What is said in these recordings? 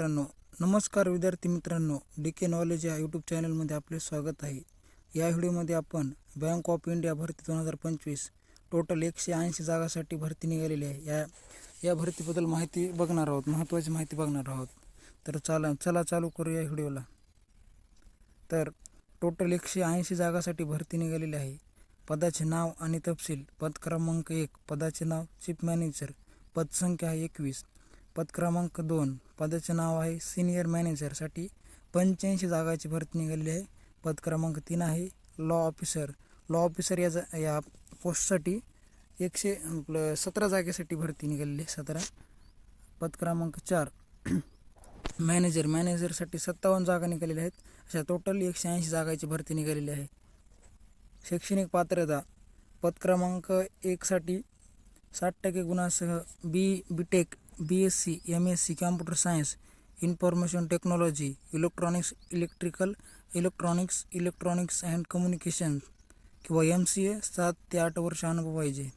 मित्रांनो नमस्कार विद्यार्थी मित्रांनो. डी के नॉलेज या यूट्यूब चॅनलमध्ये आपले स्वागत आहे. या व्हिडिओमध्ये आपण बँक ऑफ इंडिया भरती दोन हजार पंचवीस टोटल एकशे ऐंशी जागासाठी भरती निघालेली आहे. या या भरतीबद्दल माहिती बघणार आहोत महत्त्वाची माहिती बघणार आहोत. तर चला चला चालू करू या व्हिडिओला. तर टोटल एकशे ऐंशी जागासाठी भरती निघालेली आहे. पदाचे नाव आणि तपशील पद क्रमांक एक पदाचे नाव चीफ मॅनेजर पदसंख्या आहे एकवीस पद क्रमांक दोन. पदाचे नाव आहे सिनियर मॅनेजरसाठी पंच्याऐंशी जागाची भरती निघालेली आहे. पद क्रमांक तीन आहे लॉ ऑफिसर लॉ ऑफिसर या जा या पोस्टसाठी एकशे सतरा जागेसाठी भरती निघालेली आहे. सतरा. पद क्रमांक चार. मॅनेजर. मॅनेजरसाठी सत्तावन्न जागा निघालेल्या आहेत. अशा टोटल एकशे ऐंशी जागाची भरती निघालेली आहे. शैक्षणिक पात्रता. पद क्रमांक एकसाठी साठ टक्के गुणासह B B tech B S C M S C computer science information technology electronics electrical electronics electronics and communication किंवा एम सी ए सात ते आठ वर्ष अनुभव पाहिजे.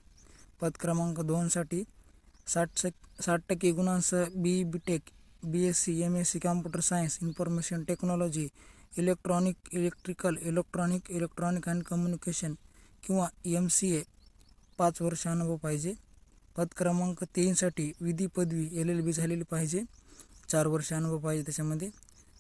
पद क्रमांक दोनसाठी साठ सक, साठ टक्के गुणांसह B B tech B S C M S C computer science information technology electronic electrical electronic electronic and communication किंवा एम सी ए पाच वर्ष अनुभव पाहिजे. पद क्रमांक तीनसाठी विधी पदवी एल एल बी झालेली पाहिजे. चार वर्ष अनुभव पाहिजे त्याच्यामध्ये.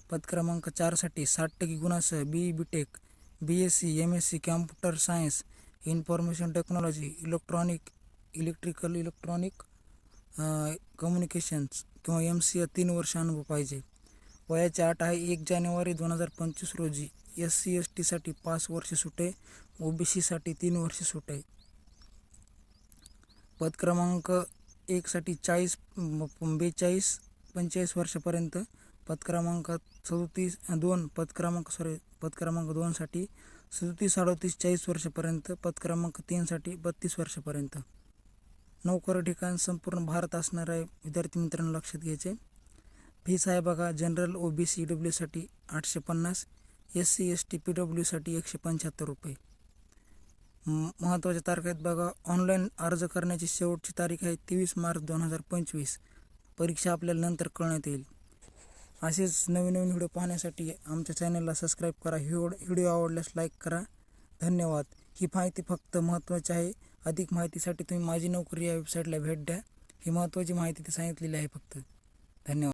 पद क्रमांक चारसाठी साठ टक्के गुणासह B E B tech B S C M S C computer science information technology electronic electrical electronic communications किंवा एम सी ए तीन वर्ष अनुभव पाहिजे. वयाची अट आहे एक जानेवारी दोन हजार पंचवीस रोजी एस सी एस टीसाठी पाच वर्ष सुट आहे ओ बी सीसाठी तीन वर्ष सुट. आहे पद क्रमांक एकसाठी चाळीस बेचाळीस पंचेचाळीस वर्षापर्यंत पद क्रमांक सदोतीस दोन पद क्रमांक सॉरी पद क्रमांक दोनसाठी सदोतीस अडतीस चाळीस वर्षापर्यंत पद क्रमांक तीनसाठी बत्तीस वर्षापर्यंत. नोकर ठिकाण संपूर्ण भारत असणार आहे विद्यार्थी मित्रांनो लक्षात घ्यायचे. फीस आहे बघा जनरल ओ बी सी डब्ल्यूसाठी आठशे पन्नास S C S T P डब्ल्यूसाठी एकशे पंच्याहत्तर रुपये. महत्त्वाच्या तारखा आहेत बघा. ऑनलाईन अर्ज करण्याची शेवटची तारीख आहे तेवीस मार्च दोन हजार पंचवीस. परीक्षा आपल्याला नंतर कळण्यात येईल. असेच नवीन नवीन व्हिडिओ पाहण्यासाठी आमच्या चॅनलला सबस्क्राईब करा. व्हिडिओ व्हिडिओ आवडल्यास लाईक करा. धन्यवाद. ही माहिती फक्त महत्त्वाची आहे. अधिक माहितीसाठी तुम्ही माझी नोकरी या वेबसाईटला भेट द्या. ही महत्त्वाची माहिती ते सांगितलेली आहे फक्त. धन्यवाद.